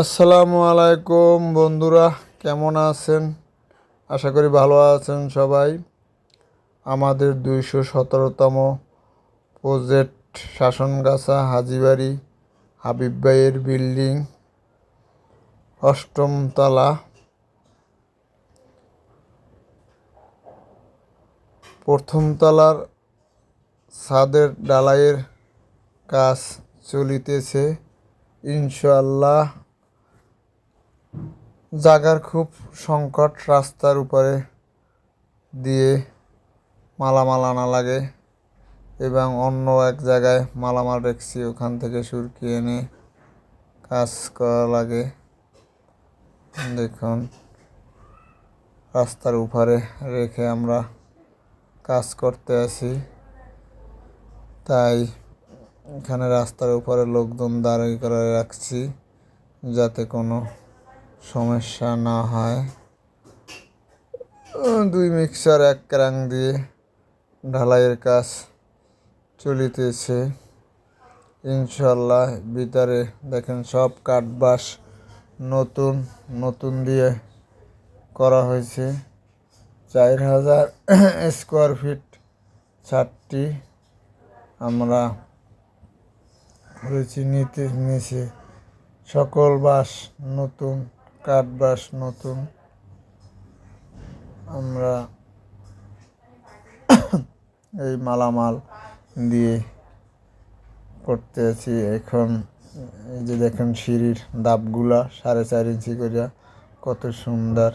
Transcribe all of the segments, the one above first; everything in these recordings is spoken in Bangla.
আসসালামু আলাইকুম বন্ধুরা, কেমন আছেন? আশা করি ভালো আছেন সবাই। আমাদের দুইশো সতেরোতম প্রজেক্ট শাসনগাছা হাজিবাড়ি হাবিব ভাইয়ের বিল্ডিং, অষ্টম তলা। প্রথম ছাদের ডালাইয়ের কাজ চলিতেছে। ইনশাআল্লাহ জাগার খুব সংকট রাস্তার উপরে দিয়ে মালামাল আনা লাগে এবং অন্য এক জায়গায় মালামাল রেখছি, ওখান থেকে সুরকি এনে কাজ করা লাগে। দেখুন, রাস্তার উপরে রেখে আমরা কাজ করতে আসি তাই এখানে রাস্তার উপরে লোকজন দাঁড়িয়ে করে রাখছি যাতে কোনো সমস্যা না হয়। দুই মিক্সার, এক ক্রাং দিয়ে ঢালাইয়ের কাজ চলিতেছে। ইনশাল্লাহ ভিতরে দেখেন সব কাঠবাস নতুন নতুন দিয়ে করা হয়েছে। চার হাজার স্কোয়ার ফিট ছাদটি আমরা হয়েছি নিতে নিচে সকল বাস নতুন কাঠ বাঁশ নতুন। আমরা এই মালামাল দিয়ে করতে আছি। এখন এই যে দেখেন সিঁড়ির দাপগুলা, সাড়ে চার ইঞ্চি করিয়া কত সুন্দর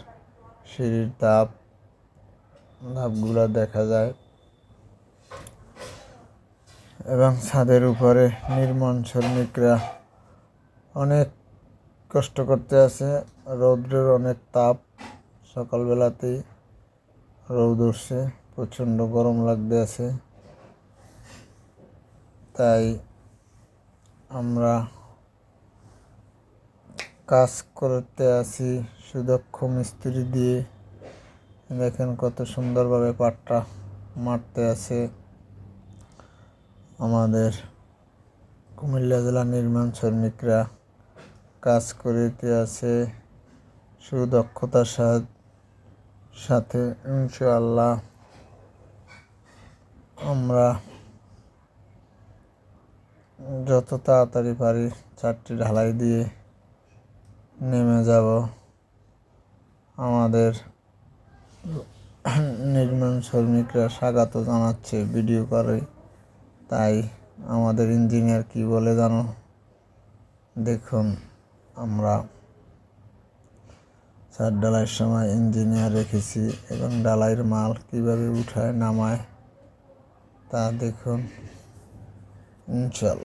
সিঁড়ির দাপ ধাপগুলা দেখা যায়। এবং ছাদের উপরে নির্মাণ শ্রমিকরা অনেক কষ্ট করতে আছে। রৌদ্রের অনেক তাপ। সকালবেলাতেই রৌদ উঠছে। প্রচণ্ড গরম লাগতে আছে। তাই আমরা কাজ করতে আছি সুদক্ষ মিস্ত্রি দিয়ে। দেখেন কত সুন্দরভাবে পাটটা মারতে আছে। আমাদের কুমিল্লা জেলা নির্মাণ শ্রমিকরা কাজ করিতে আছে। সুদক্ষতার সাথ- সাথে ইনশাআল্লাহ আমরা যত তাড়াতাড়ি পারি চারটি ঢালাই দিয়ে নেমে যাব। আমাদের নির্মাণ শ্রমিকরা স্বাগত জানাচ্ছে ভিডিও করে। তাই আমাদের ইঞ্জিনিয়ার কি বলে জানো? দেখুন। আমরা চার ডালাইয়ের সময় ইঞ্জিনিয়ার রেখেছি এবং ডালাইয়ের মাল কীভাবে উঠায়, নামায় তা দেখুন। ইনশাল্লাহ।